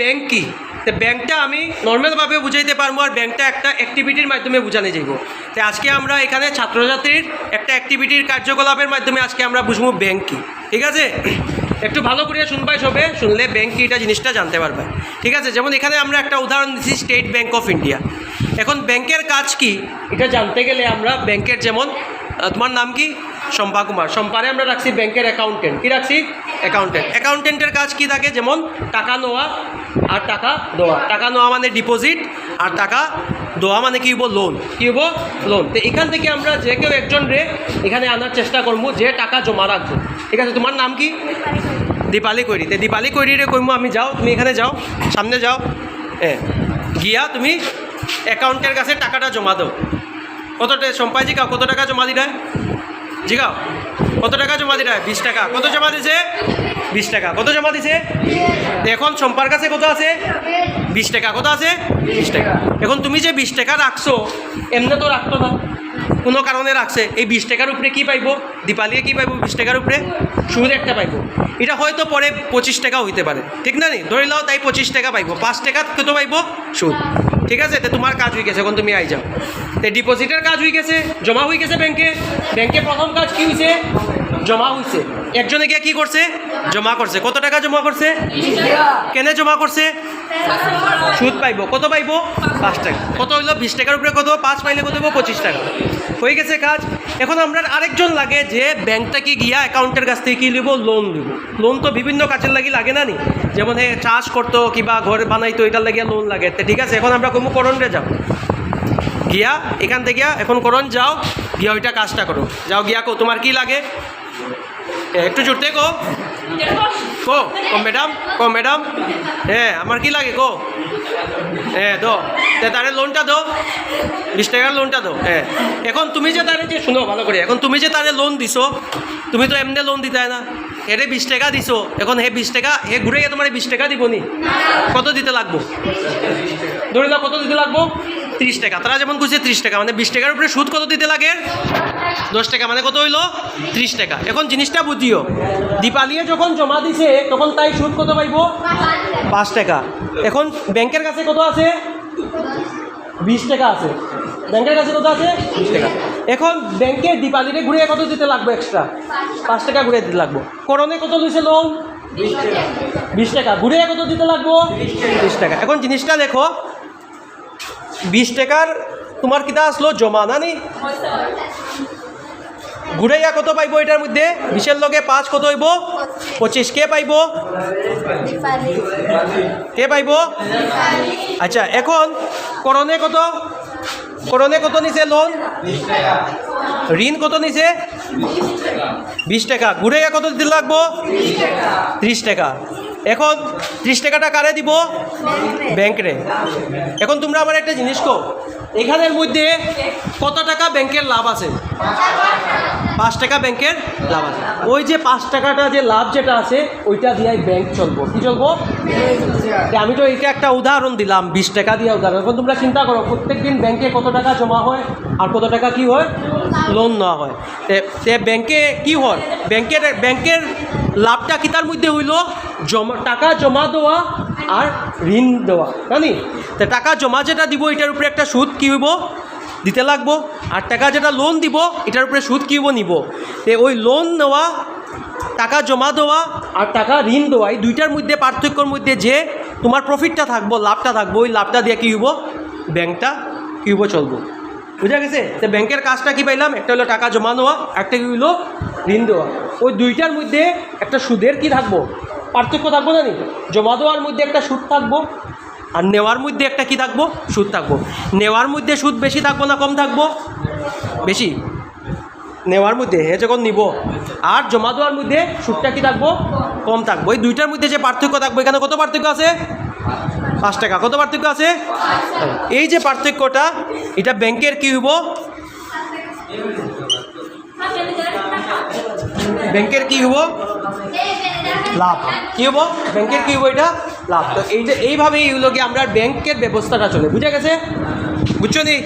Bank কি? তো ব্যাংকটা আমি নর্মালভাবে বুঝাইতে পারব আর ব্যাংকটা একটা অ্যাক্টিভিটির মাধ্যমে বোঝানো যাইব। তো আজকে আমরা এখানে ছাত্রছাত্রীর একটা অ্যাক্টিভিটির কার্যকলাপের মাধ্যমে আজকে আমরা বুঝব ব্যাংক কি। ঠিক আছে? একটু ভালো করে শুনবাই সবে, শুনলে ব্যাংক কি এটা জিনিসটা জানতে পারবে। ঠিক আছে? যেমন এখানে আমরা একটা উদাহরণ দিচ্ছি স্টেট ব্যাংক অফ ইন্ডিয়া এখন ব্যাংকের কাজ কি? এটা জানতে গেলে আমরা ব্যাংকের যেমন তোমার নাম কি? শম্পা কুমার। শম্পারে আমরা রাখছি ব্যাংকের অ্যাকাউন্টেন্ট কি রাখছি? অ্যাকাউন্টেন্ট অ্যাকাউন্টেন্টের কাজ কি থাকে? যেমন টাকা নেওয়া আর টাকা দেওয়া। টাকা নেওয়া মানে ডিপোজিট আর টাকা দেওয়া মানে কি হব লোন কি হব লোন তো এখান থেকে আমরা যে কেউ একজন রে এখানে আনার চেষ্টা করব, যে টাকা জমা রাখব। ঠিক আছে? তোমার নাম কি? দীপালি কৈরি। তে দীপালি কৈরিরে কইমু, আমি যাও। তুমি এখানে যাও। সামনে যাও। হ্যাঁ গিয়া তুমি অ্যাকাউন্টের কাছে টাকাটা জমা দাও। কত টে- সম্পাই জিগাও কত টাকা জমা দিলে? জিগাও। কত টাকা জমা দিলে? বিশ টাকা। কত জমা দিছে? বিশ টাকা। কত জমা দিছে? এখন সম্পার কাছে কত আছে? বিশ টাকা। কত আছে? বিশ টাকা। এখন তুমি যে বিশ টাকা রাখছো, এমনি তো রাখতো না। কোনো কারণে রাখছে। এই বিশ টাকার উপরে কি পাইব? দীপালিয়ে কি পাইব বিশ টাকার উপরে? সুদ একটা পাইব। এটা হয়তো পরে পঁচিশ টাকা হইতে পারে। ঠিক না নি? ধরে লাও তাই পঁচিশ টাকা পাইব। পাঁচ টাকা কত পাইব সুদ। ঠিক আছে? তোমার কাজ হয়ে গেছে। এখন তুমি আই যাও। ডিপোজিটের কাজ হয়ে গেছে, জমা হয়ে গেছে ব্যাংকে। ব্যাংকে প্রথম কাজ কি হয়েছে জমা হয়েছে একজনে গিয়ে কি করছে? জমা করছে। কত টাকা জমা করছে? কেনে জমা করছে? সুদ পাইব। কত পাইব? পাঁচ টাকা। কত হইল? বিশ টাকার উপরে কত? পাঁচ পাইলে কত হইব? পঁচিশ টাকা। হয়ে গেছে কাজ। এখন আমরা আরেকজন লাগে যে ব্যাংকটাকে গিয়া অ্যাকাউন্টের কাছ থেকে কি লিব লোন লিব লোন তো বিভিন্ন কাজের লাগি লাগে না নি? যেমন হে, চাষ করতো কিবা ঘর বানাইতো, এটার লাগিয়া লোন লাগে। ঠিক আছে, এখন আমরা কমু করণরে যাও গিয়া, এখান থেকে এখন করণ, যাও, গিয়া ওইটা কাজটা করো। যাও গিয়া কো, তোমার কি লাগে? একটু জোরতে কো। কো কো, ম্যাডাম কো, ম্যাডাম। হ্যাঁ আমার কি লাগে কো? হ্যাঁ দো তারে লোনটা দো। বিশ টাকার লোনটা দো হ্যাঁ এখন তুমি যে তারে যে, শুনো ভালো করে, এখন তুমি যে তারে লোন দিছো, তুমি তো এমনি লোন দিতে না। হেরে বিশ টাকা দিছো, এখন হে বিশ টাকা, হে ঘুরে গিয়ে তোমার বিশ টাকা দিব নি? কত দিতে লাগবো? ধরে নাও, কত দিতে লাগবো? ত্রিশ টাকা। তারা যেমন খুঁজছে ত্রিশ টাকা। মানে বিশ টাকার উপরে সুদ কত দিতে লাগে? দশ টাকা। মানে কত হইল? ত্রিশ টাকা। এখন জিনিসটা বুঝিও। দীপালিয়ে যখন জমা দিছে তখন তাই সুদ কত পাইব? পাঁচ টাকা। এখন ব্যাংকের কাছে কত আছে? বিশ টাকা আছে। ব্যাংকের কাছে কত আছে? বিশ টাকা। এখন ব্যাংকে দীপালিরে ঘুরে কত দিতে লাগবে এক্সট্রা পাঁচ টাকা ঘুরে দিতে লাগবো। করণে কত লইছে লোন বিশ টাকা। ঘুরে কত দিতে লাগবো? বিশ টাকা। এখন জিনিসটা দেখো। বিশ টাকার তোমার কিতা আসলো? জমা না নি ঘুরাইয়া কত পাইব এটার মধ্যে? বিশের লগে পাঁচ কত হইব? পঁচিশ। কে পাইব? কে পাইব? আচ্ছা এখন করণে কত? করণে কত নিছে লোন? ঋণ কত নিছে? বিশ টাকা। ঘুরাইয়া কত দিতে লাগবো? ত্রিশ টাকা। এখন ত্রিশ টাকাটা কারে দিব? ব্যাংকরে এখন তোমরা আমার একটা জিনিস কো এখানের মধ্যে কত টাকা ব্যাংকের লাভ আছে? পাঁচ টাকা ব্যাংকের লাভ আছে। ওই যে পাঁচ টাকাটা যে লাভ যেটা আছে, ওইটা দিয়ে ব্যাংক চলবো। কি চলবো? আমি তো এটা একটা উদাহরণ দিলাম, বিশ টাকা দিয়ে উদাহরণ। এখন তোমরা চিন্তা করো প্রত্যেক দিন ব্যাংকে কত টাকা জমা হয় আর কত টাকা কি হয়? লোন নেওয়া হয়। তে ব্যাংকে কি হয়? ব্যাংকের ব্যাংকের লাভটা কিতার মধ্যে হইল? জমা টাকা জমা দেওয়া আর ঋণ দেওয়া, জানি? তা টাকা জমা যেটা দিব, এটার উপরে একটা সুদ কি হইব? দিতে লাগবো। আর টাকা যেটা লোন দিব, এটার উপরে সুদ কি হইব, নিব। তে ওই লোন নেওয়া, টাকা জমা দেওয়া আর টাকা ঋণ দেওয়া, এই দুইটার মধ্যে পার্থক্যর মধ্যে যে তোমার প্রফিটটা থাকব, লাভটা থাকব, ওই লাভটা দিয়ে কী হইব? ব্যাংকটা কী হইব, চলবো। বুঝা গেছে? তো ব্যাংকের কাজটা কি পাইলাম? একটা হলো টাকা জমা নেওয়া, একটা কী হইল ঋণ দেওয়া। ওই দুইটার মধ্যে একটা সুদের কি থাকব? পার্থক্য থাকব না নি জমা দেওয়ার মধ্যে একটা সুদ থাকব, আর নেওয়ার মধ্যে একটা কি থাকব? সুদ থাকব। নেওয়ার মধ্যে সুদ বেশি থাকব না কম থাকব? বেশি। নেওয়ার মধ্যে, হে যখন নিব। আর জমা দেওয়ার মধ্যে সুদটা কি থাকব? কম থাকব। এই দুইটার মধ্যে যে পার্থক্য থাকব, এখানে কত পার্থক্য আছে? পাঁচ টাকা। কত পার্থক্য আছে? এই যে পার্থক্যটা, এটা ব্যাংকের কি হইব? ব্যাংকের কি হব? লাভ। কি হব? ব্যাংকের কি হব এটা? লাভ। তো এই যে এইভাবে এইগুলোকে আমরা ব্যাংকের ব্যবস্থাটা চলে। বুঝে গেছে? বুঝছ নি?